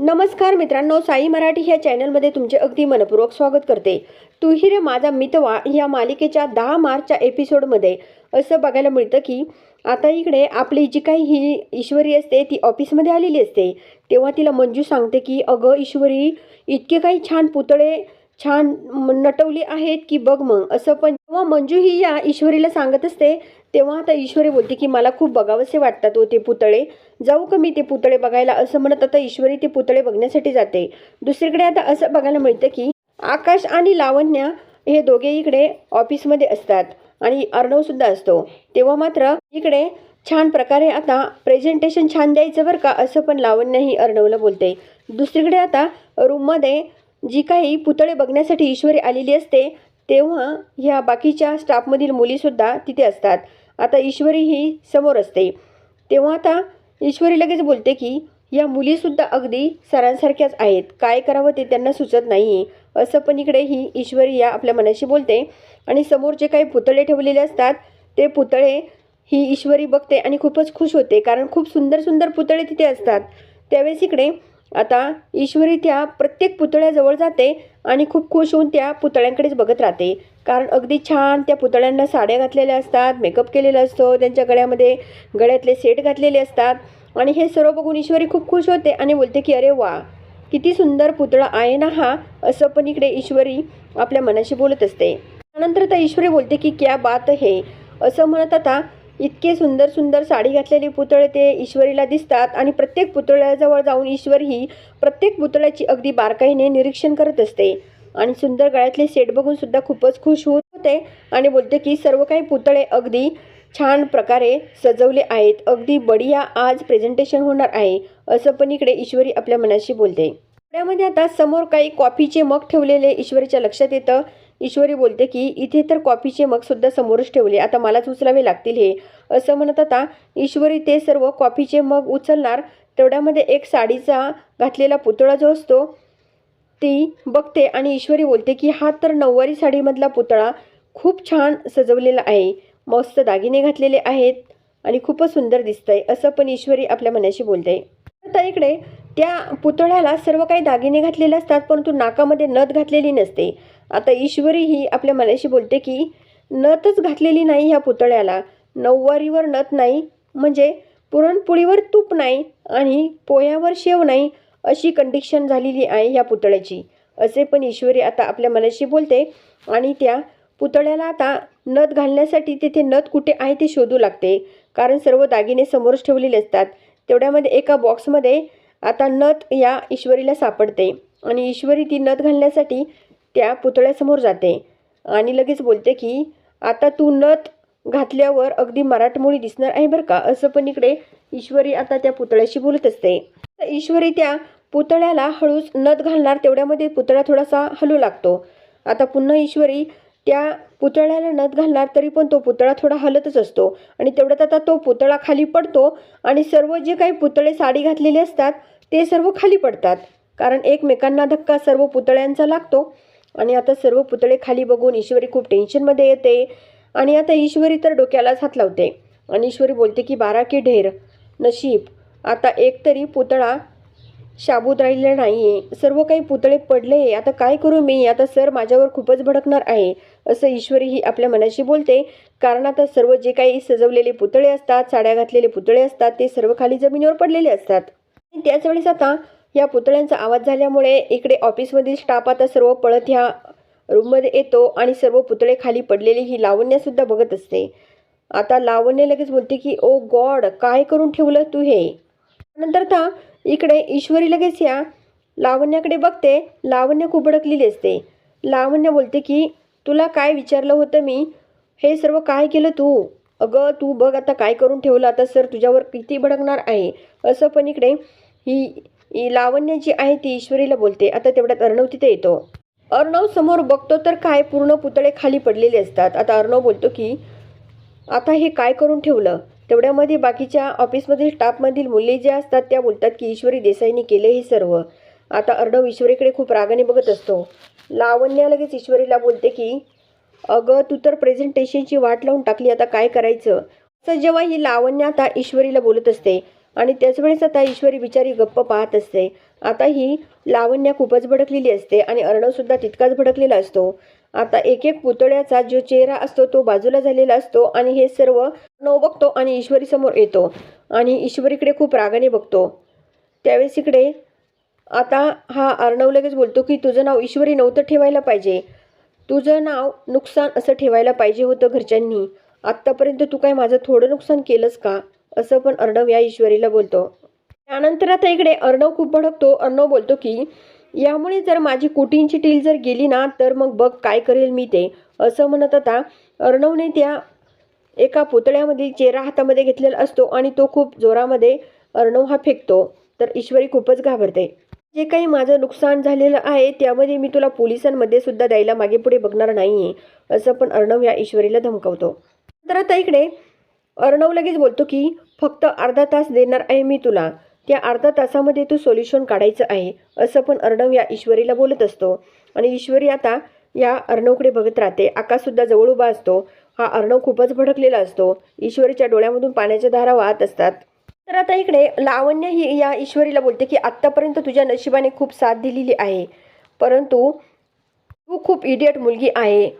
नमस्कार मित्रांनो साई मराठी ह्या चॅनलमध्ये तुमचे अगदी मनपूर्वक स्वागत करते. तू रे माझा मितवा ह्या मालिकेच्या दहा मार्चच्या एपिसोडमध्ये. असं बघायला मिळतं की आता इकडे आपली जी काही ही ईश्वरी असते ती ऑफिसमध्ये आलेली असते. तेव्हा तिला मंजू सांगते की अगं ईश्वरी इतके काही छान पुतळे छान नटवली आहेत की बघ मग. असं पण जेव्हा मंजू ही या ईश्वरीला सांगत असते तेव्हा आता ईश्वरी बोलते की मला खूप बघावसे वाटतात हो ते पुतळे. जाऊ का मी ते पुतळे बघायला? असं म्हणत आता ईश्वरी ते पुतळे बघण्यासाठी जाते. दुसरीकडे आता असं बघायला मिळतं की आकाश आणि लावण्य हे दोघे इकडे ऑफिसमध्ये असतात आणि अर्णव सुद्धा असतो. तेव्हा मात्र इकडे छान प्रकारे आता प्रेझेंटेशन छान द्यायचं बरं का असं पण लावण्यही अर्णवला बोलते. दुसरीकडे आता रूममध्ये जी काही पुतळे बघण्यासाठी ईश्वरी आलेली असते तेव्हा ह्या बाकीच्या स्टाफमधील मुलीसुद्धा तिथे असतात. आता ईश्वरी ही समोर असते. तेव्हा आता ईश्वरी लगेच बोलते की या मुलीसुद्धा अगदी सरांसारख्याच आहेत. काय करावं ते त्यांना सुचत नाही असं पण इकडे ही ईश्वरी या आपल्या मनाशी बोलते. आणि समोर जे काही पुतळे ठेवलेले असतात ते पुतळे ही ईश्वरी बघते आणि खूपच खुश होते कारण खूप सुंदर सुंदर पुतळे तिथे असतात. त्यावेळेस इकडे आता ईश्वरी त्या प्रत्येक पुतळ्याजवळ जाते आणि खूप खुश होऊन त्या पुतळ्यांकडेच बघत राहते. कारण अगदी छान त्या पुतळ्यांना साड्या घातलेल्या असतात मेकअप केलेला असतो त्यांच्या गळ्यामध्ये गळ्यातले सेट घातलेले असतात. आणि हे सर्व बघून ईश्वरी खूप खुश होते आणि बोलते की अरे वा किती सुंदर पुतळा आहे ना हा असं पण इकडे ईश्वरी आपल्या मनाशी बोलत असते. त्यानंतर आता ईश्वरी बोलते की क्या बात हे असं म्हणत आता इतके सुंदर सुंदर साडी घातलेली पुतळे ते ईश्वरीला दिसतात आणि प्रत्येक पुतळ्याजवळ जाऊन ईश्वरी ही प्रत्येक पुतळ्याची अगदी बारकाईने निरीक्षण करत असते. आणि सुंदर गळ्यातले सेट बघून सुद्धा खूपच खुश होत होते आणि बोलते की सर्व काही पुतळे अगदी छान प्रकारे सजवले आहेत. अगदी बढिया आज प्रेझेंटेशन होणार आहे. असं पण इकडे ईश्वरी आपल्या मनाशी बोलते. त्यामध्ये आता समोर काही कॉफीचे मग ठेवलेले ईश्वरीच्या लक्षात येतं. ईश्वरी बोलते की इथे तर कॉफीचे मगसुद्धा समोरच ठेवले. आता मलाच उचलावे लागतील हे. असं म्हणत आता ईश्वरी ते सर्व कॉफीचे मग उचलणार. तेवढ्यामध्ये एक साडीचा घातलेला पुतळा जो असतो ती बघते आणि ईश्वरी बोलते की हा तर नऊवारी साडीमधला पुतळा खूप छान सजवलेला आहे. मस्त दागिने घातलेले आहेत आणि खूपच सुंदर दिसतंय. असं पण ईश्वरी आपल्या मनाशी बोलते. आता इकडे त्या पुतळ्याला सर्व काही दागिने घातलेले असतात परंतु नाकामध्ये नथ घातलेली नसते. आता ईश्वरी ही आपल्या मनाशी बोलते की नथच घातलेली नाही ह्या पुतळ्याला. नऊवारीवर नथ नाही म्हणजे पुरणपोळीवर तूप नाही आणि पोह्यावर शेव नाही अशी कंडिशन झालेली आहे ह्या पुतळ्याची. असे पण ईश्वरी आता आपल्या मनाशी बोलते आणि त्या पुतळ्याला आता नथ घालण्यासाठी तिथे नथ कुठे आहे ते शोधू लागते. कारण सर्व दागिने समोरच ठेवलेले असतात. तेवढ्यामध्ये एका बॉक्समध्ये आता नथ या ईश्वरीला सापडते आणि ईश्वरी ती नथ घालण्यासाठी त्या पुतळ्यासमोर जाते आणि लगेच बोलते की आता तू नथ घातल्यावर अगदी मराठमोळी दिसणार आहे बरं का? असं पण इकडे ईश्वरी आता त्या पुतळ्याशी बोलत असते. तर ईश्वरी त्या पुतळ्याला हळूच नथ घालणार तेवढ्यामध्ये पुतळा थोडासा हलू लागतो. आता पुन्हा ईश्वरी त्या पुतळ्याला नथ घालणार तरी पण तो पुतळा थोडा हलतच असतो. आणि तेवढ्यात आता तो पुतळा खाली पडतो आणि सर्व जे काही पुतळे साडी घातलेले असतात ते सर्व खाली पडतात. कारण एकमेकांना धक्का सर्व पुतळ्यांचा लागतो. आणि आता सर्व पुतळे खाली बघून ईश्वरी खूप टेन्शनमध्ये येते. आणि आता ईश्वरी तर डोक्यालाच हात लावते. आणि ईश्वरी बोलते की बारा की ढेर नशीब. आता एक तरी पुतळा शाबूत राहिलं नाही आहे सर्व काही पुतळे पडले. आता काय करू मी? आता सर माझ्यावर खूपच भडकणार आहे असं ईश्वरी ही आपल्या मनाशी बोलते. कारण आता सर्व जे काही सजवलेले पुतळे असतात साड्या घातलेले पुतळे असतात ते सर्व खाली जमिनीवर पडलेले असतात. आणि त्याच वेळेस आता या पुतळ्यांचा आवाज झाल्यामुळे इकडे ऑफिसमधील स्टाफ आता सर्व पळत ह्या रूममध्ये येतो आणि सर्व पुतळे खाली पडलेली ही लावण्यसुद्धा बघत असते. आता लावण्य लगेच बोलते की ओ गॉड काय करून ठेवलं तू हे? नंतर आता इकडे ईश्वरी लगेच या. लावण्याकडे बघते लावण्य खूप भडकलेली असते. लावण्य बोलते की तुला काय विचारलं होतं मी? हे सर्व काय केलं तू? अगं तू बघ आता काय करून ठेवलं? आता सर तुझ्यावर किती भडकणार आहे. असं पण इकडे ही ही लावण्य जी आहे ती ईश्वरीला बोलते. आता तेवढ्यात अर्णव तिथे येतो. अर्णव समोर बघतो तर काय पूर्ण पुतळे खाली पडलेले असतात. आता अर्णव बोलतो की आता हे काय करून ठेवलं? तेवढ्यामध्ये बाकीच्या ऑफिसमधील स्टाफमधील मुली ज्या असतात त्या बोलतात की ईश्वरी देसाईंनी केले हे सर्व. आता अर्णव ईश्वरीकडे खूप रागाने बघत असतो. लावण्या लगेच ईश्वरीला बोलते की अगं तू तर प्रेझेंटेशनची वाट लावून टाकली आता काय करायचं? असं जेव्हा ही लावण्य आता ईश्वरीला बोलत असते आणि त्याच वेळेस आता ईश्वरी बिचारी गप्प पाहत असते. आता ही लावण्या खूपच भडकलेली असते आणि अर्णवसुद्धा तितकाच भडकलेला असतो. आता एक एक पुतळ्याचा जो चेहरा असतो तो बाजूला झालेला असतो आणि हे सर्व अर्णव बघतो आणि ईश्वरी समोर येतो आणि ईश्वरीकडे खूप रागाने बघतो. त्यावेळेस इकडे आता हा अर्णव लगेच बोलतो की तुझं नाव ईश्वरी नव्हतं ठेवायला पाहिजे. तुझं नाव नुकसान असं ठेवायला पाहिजे होतं घरच्यांनी. आत्तापर्यंत तू काय माझं थोडं नुकसान केलंस का? असं पण अर्णव या ईश्वरीला बोलतो. त्यानंतर आता इकडे अर्णव खूप भडकतो. अर्णव बोलतो की यामुळे जर माझी कोटींची टील जर गेली ना तर मग बघ काय करेल मी ते. असं म्हणत आता अर्णवने त्या एका पुतळ्यामध्ये चेहरा हातामध्ये घेतलेला असतो आणि तो खूप जोरामध्ये अर्णव हा फेकतो. तर ईश्वरी खूपच घाबरते. जे काही माझं नुकसान झालेलं आहे त्यामध्ये मी तुला पोलिसांमध्ये सुद्धा द्यायला मागे पुढे बघणार नाही आहे असं पण अर्णव या ईश्वरीला धमकावतो. तर आता इकडे अर्णव लगेच बोलतो की फक्त अर्धा तास देणार आहे मी तुला. त्या अर्धा तासामध्ये तू सोल्युशन काढायचं आहे असं पण अर्णव या ईश्वरीला बोलत असतो. आणि ईश्वरी आता या अर्णवकडे बघत राहते. आकाशसुद्धा जवळ उभा असतो. हा अर्णव खूपच भडकलेला असतो. ईश्वरीच्या डोळ्यामधून पाण्याच्या धारा वाहत असतात. तर आता इकडे लावण्य ही या ईश्वरीला बोलते की आत्तापर्यंत तुझ्या नशिबाने खूप साथ दिलेली आहे. परंतु तू खूप इडियट मुलगी आहे.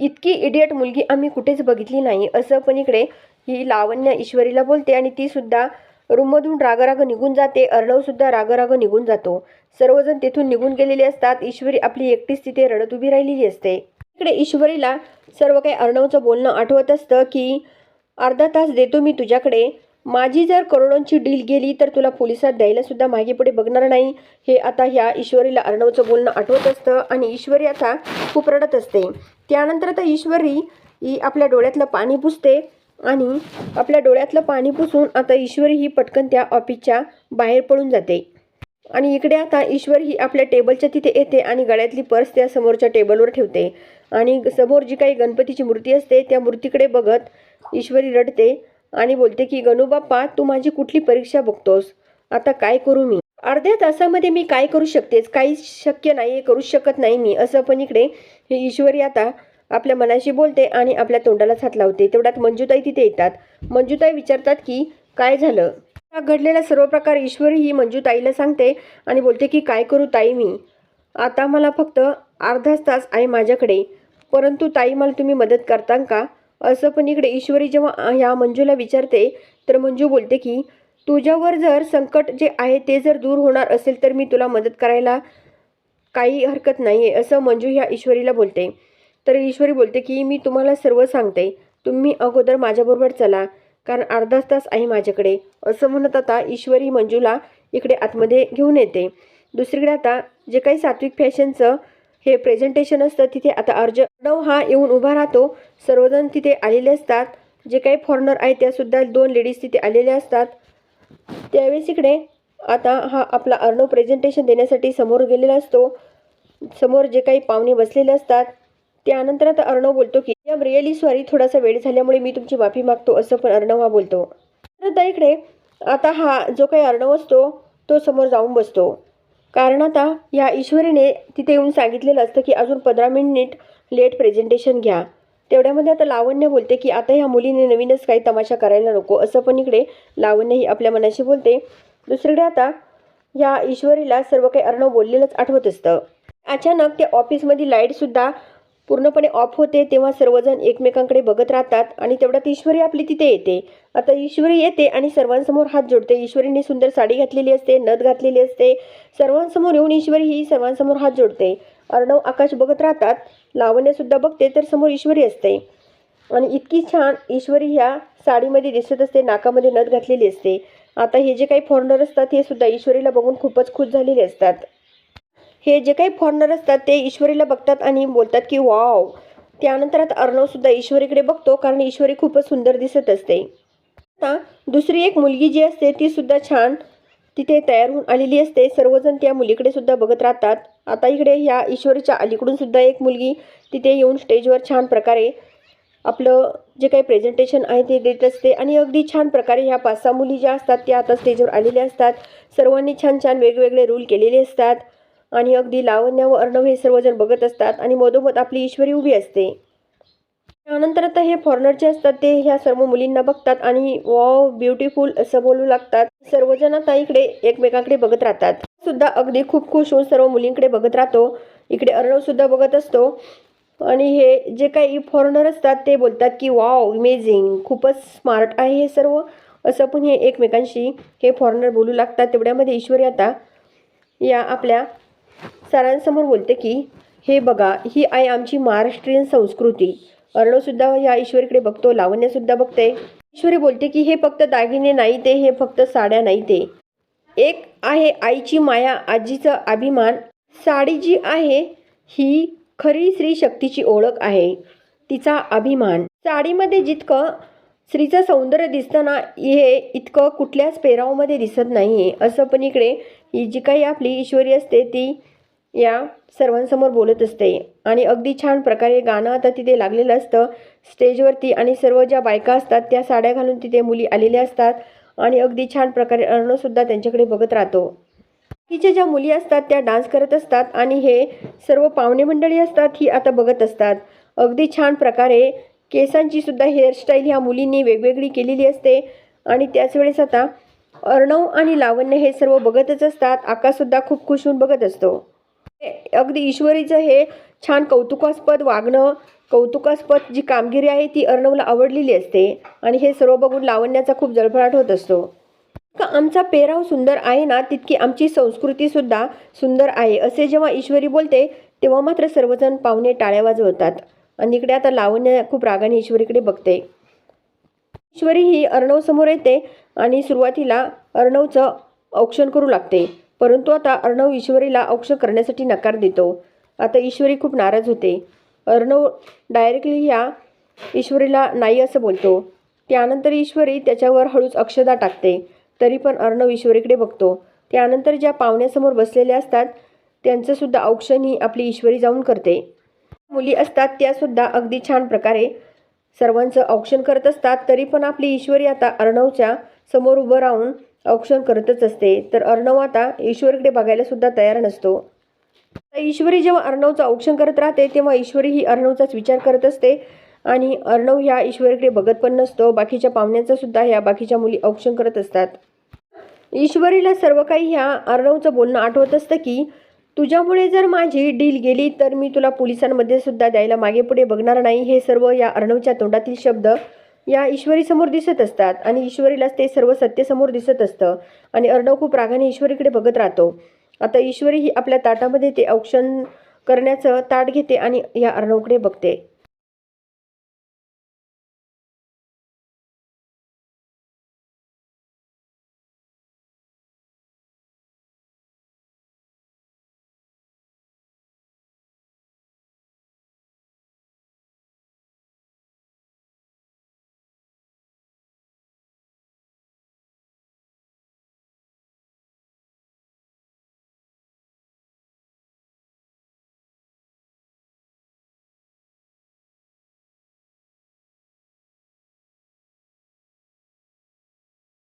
इतकी इडियट मुलगी आम्ही कुठेच बघितली नाही. असं पण इकडे ही लावण्य ईश्वरीला बोलते. आणि ती सुद्धा रूममधून रागराग निघून जाते. अर्णवसुद्धा रागराग निघून जातो. सर्वजण तेथून निघून गेलेले असतात. ईश्वरी आपली एकटीच तिथे रडत उभी राहिलेली असते. इकडे ईश्वरीला सर्व काही अर्णवचं बोलणं आठवत असतं की अर्धा तास देतो मी तुझ्याकडे. माझी जर करोडोंची डील गेली तर तुला पोलिसात द्यायला सुद्धा मागे पुढे बघणार नाही. हे आता ह्या ईश्वरीला अर्णवचं बोलणं आठवत असतं आणि ईश्वरी आता खूप रडत असते. त्यानंतर आता ईश्वरी ही आपल्या डोळ्यातलं पाणी पुसते. आणि आपल्या डोळ्यातलं पाणी पुसून आता ईश्वरी ही पटकन त्या ऑफिसच्या बाहेर पडून जाते. आणि इकडे आता ईश्वर ही आपल्या टेबलच्या तिथे येते आणि गळ्यातली पर्स त्या समोरच्या टेबलवर ठेवते. आणि समोर जी काही गणपतीची मूर्ती असते त्या मूर्तीकडे बघत ईश्वरी रडते आणि बोलते की गणूबाप्पा तू माझी कुठली परीक्षा बघतोस? आता काय करू मी? अर्ध्या तासामध्ये मी काय करू शकतेच काही शक्य नाही करू शकत नाही मी. असं पण इकडे हे ईश्वरी आता आपल्या मनाशी बोलते आणि आपल्या तोंडालाच हात लावते. तेवढ्यात मंजूताई तिथे येतात. मंजूताई विचारतात की काय झालं? घडलेला सर्व प्रकार ईश्वरी ही मंजूताईला सांगते आणि बोलते की काय करू ताई मी? आता मला फक्त अर्धाच तास आहे माझ्याकडे. परंतु ताई मला तुम्ही मदत करता का? असं पण इकडे ईश्वरी जेव्हा ह्या मंजूला विचारते तर मंजू बोलते की तुझ्यावर जर संकट जे आहे ते जर दूर होणार असेल तर मी तुला मदत करायला काही हरकत नाही आहे असं मंजू ह्या ईश्वरीला बोलते. तर ईश्वरी बोलते की मी तुम्हाला सर्व सांगते. तुम्ही अगोदर माझ्याबरोबर चला. कारण अर्धाच तास आहे माझ्याकडे. असं म्हणत आता ईश्वरी मंजूला इकडे आतमध्ये घेऊन येते. दुसरीकडे आता जे काही सात्विक फॅशनचं हे प्रेझेंटेशन असतं तिथे आता अर्जनव हा येऊन उभा राहतो. सर्वजण तिथे आलेले असतात. जे काही फॉरेनर आहेत त्यासुद्धा दोन लेडीज तिथे आलेल्या असतात. त्यावेळेस इकडे आता हा आपला अर्णव प्रेझेंटेशन देण्यासाठी समोर गेलेला असतो. समोर जे काही पाहुणे बसलेले असतात त्यानंतर आता अर्णव बोलतो की या रिअली सॉरी थोडासा वेळ झाल्यामुळे मी तुमची माफी मागतो असं पण अर्णव हा बोलतो. तर आता इकडे आता हा जो काही अर्णव असतो तो समोर जाऊन बसतो. कारण आता या ईश्वरीने तिथे येऊन सांगितलेलं असतं की अजून पंधरा मिनिट लेट प्रेझेंटेशन घ्या. तेवढ्यामध्ये आता लावण्य बोलते की आता ह्या मुलीने नवीनच काही तमाशा करायला नको असं पण इकडे लावण्य ही आपल्या मनाशी बोलते. दुसरीकडे आता या ईश्वरीला सर्व काही अर्णव बोललेलंच आठवत असतं. अचानक त्या ऑफिसमध्ये लाईटसुद्धा पूर्णपणे ऑफ होते तेव्हा सर्वजण एकमेकांकडे बघत राहतात आणि तेवढ्यात ईश्वरी आपली तिथे येते. आता ईश्वरी येते आणि सर्वांसमोर हात जोडते. ईश्वरीने सुंदर साडी घातलेली असते नथ घातलेली असते. सर्वांसमोर येऊन ईश्वरी ही सर्वांसमोर हात जोडते. अर्णव आकाश बघत राहतात. लावण्यासुद्धा बघते तर समोर ईश्वरी असते. आणि इतकी छान ईश्वरी ह्या साडीमध्ये दिसत असते नाकामध्ये नथ घातलेली असते. आता हे जे काही फॉरेनर असतात हे सुद्धा ईश्वरीला बघून खूपच खुश झालेले असतात. हे जे काही फॉरनर असतात ते ईश्वरीला बघतात आणि बोलतात की वाव. त्यानंतर आता अर्णवसुद्धा ईश्वरीकडे बघतो कारण ईश्वरी खूपच सुंदर दिसत असते. आता दुसरी एक मुलगी जी असते ती सुद्धा छान तिथे तयार होऊन आलेली असते. सर्वजण त्या मुलीकडे सुद्धा बघत राहतात. आता इकडे ह्या ईश्वरीच्या अलीकडून सुद्धा एक मुलगी तिथे येऊन स्टेजवर छान प्रकारे आपलं जे काही प्रेझेंटेशन आहे ते देत असते. आणि अगदी छान प्रकारे ह्या पाच सहा मुली ज्या असतात त्या आता स्टेजवर आलेल्या असतात. सर्वांनी छान छान वेगवेगळे रूल केलेले असतात. आणि अगदी लावण्य व अर्णव हे सर्वजण बघत असतात आणि मधोमध आपली ईश्वरी उभी असते. त्यानंतर आता हे फॉरेनर जे असतात ते ह्या सर्व मुलींना बघतात आणि वॉ ब्युटिफुल असं बोलू लागतात. सर्वजण आता इकडे एकमेकांकडे बघत राहतात. सुद्धा अगदी खूप खुश होऊन सर्व मुलींकडे बघत राहतो. इकडे अर्णव सुद्धा बघत असतो. आणि हे जे काही फॉरेनर असतात ते बोलतात की वाव इमेझिंग खूपच स्मार्ट आहे हे सर्व. असं पण हे एकमेकांशी हे फॉरेनर बोलू लागतात. तेवढ्यामध्ये ईश्वरी आता या आपल्या सरांसमोर बोलते की हे बघा ही आहे आमची महाराष्ट्रीयन संस्कृती. अर्णवसुद्धा या ईश्वरीकडे बघतो लावण्यसुद्धा बघते. ईश्वरी बोलते की हे फक्त दागिने नाही ते हे फक्त साड्या नाही ते. एक आहे आईची माया आजीचा अभिमान. साडी जी आहे ही खरी स्त्री शक्तीची ओळख आहे. तिचा अभिमान. साडीमध्ये जितकं स्त्रीचं सौंदर्य दिसतं ना हे इतकं कुठल्याच पेरावमध्ये दिसत नाही आहे असं पण इकडे ही जी काही आपली ईश्वरी असते ती या सर्वांसमोर बोलत असते. आणि अगदी छान प्रकारे गाणं आता तिथे लागलेलं असतं. स्टेजवरती आणि सर्व ज्या बायका असतात त्या साड्या घालून तिथे मुली आलेल्या असतात. आणि अगदी छान प्रकारे अर्णसुद्धा त्यांच्याकडे बघत राहतो. बाकीच्या ज्या मुली असतात त्या डान्स करत असतात आणि हे सर्व पाहुणे मंडळी असतात ही आता बघत असतात. अगदी छान प्रकारे केसांची सुद्धा हेअरस्टाईल ह्या मुलींनी वेगवेगळी केलेली असते. आणि त्याच वेळेस आता अर्णव आणि लावण्य हे सर्व बघतच असतात. आकाशसुद्धा खूप खुश होऊन बघत असतो. हे अगदी ईश्वरीचं हे छान कौतुकास्पद वागणं कौतुकास्पद जी कामगिरी आहे ती अर्णवला आवडलेली असते आणि हे सर्व बघून लावण्याचा खूप जळफळाट होत असतो. का आमचा पेराव सुंदर आहे ना तितकी आमची संस्कृतीसुद्धा सुंदर आहे असे जेव्हा ईश्वरी बोलते तेव्हा मात्र सर्वजण पाहुणे टाळ्या वाजवतात. आणि इकडे आता लावण्य खूप रागाने ईश्वरीकडे बघते. ईश्वरी ही अर्णव समोर येते आणि सुरुवातीला अर्णवचं औक्षण करू लागते. परंतु आता अर्णव ईश्वरीला औक्षण करण्यासाठी नकार देतो. आता ईश्वरी खूप नाराज होते. अर्णव डायरेक्टली ह्या ईश्वरीला नाही असं बोलतो. त्यानंतर ईश्वरी त्याच्यावर हळूच अक्षदा टाकते. तरी पण अर्णव ईश्वरीकडे बघतो. त्यानंतर ज्या पाहुण्यासमोर बसलेल्या असतात त्यांचंसुद्धा औक्षण ही आपली ईश्वरी जाऊन करते. मुली असतात त्यासुद्धा अगदी छान प्रकारे सर्वांचं औक्षण करत असतात. तरी पण आपली ईश्वरी आता अर्णवच्या समोर उभं राहून औक्षण करतच असते. तर अर्णव आता ईश्वरीकडे बघायला सुद्धा तयार नसतो. ईश्वरी जेव्हा अर्णवचं औक्षण करत राहते तेव्हा ईश्वरी ही अर्णवचाच विचार करत असते. आणि अर्णव ह्या ईश्वरीकडे बघत पण नसतो. बाकीच्या पाहुण्यांचा सुद्धा ह्या बाकीच्या मुली औक्षण करत असतात. ईश्वरीला सर्व काही ह्या अर्णवचं बोलणं आठवत असतं की तुझ्यामुळे जर माझी डील गेली तर मी तुला पोलिसांमध्ये सुद्धा द्यायला मागे पुढे बघणार नाही. हे सर्व या अर्णवच्या तोंडातील शब्द या ईश्वरीसमोर दिसत असतात आणि ईश्वरीलाच ते सर्व सत्यसमोर दिसत असतं. आणि अर्णव खूप रागाने ईश्वरीकडे बघत राहतो. आता ईश्वरी ही आपल्या ताटामध्ये ते औक्षण करण्याचं ताट घेते आणि या अर्णवकडे बघते.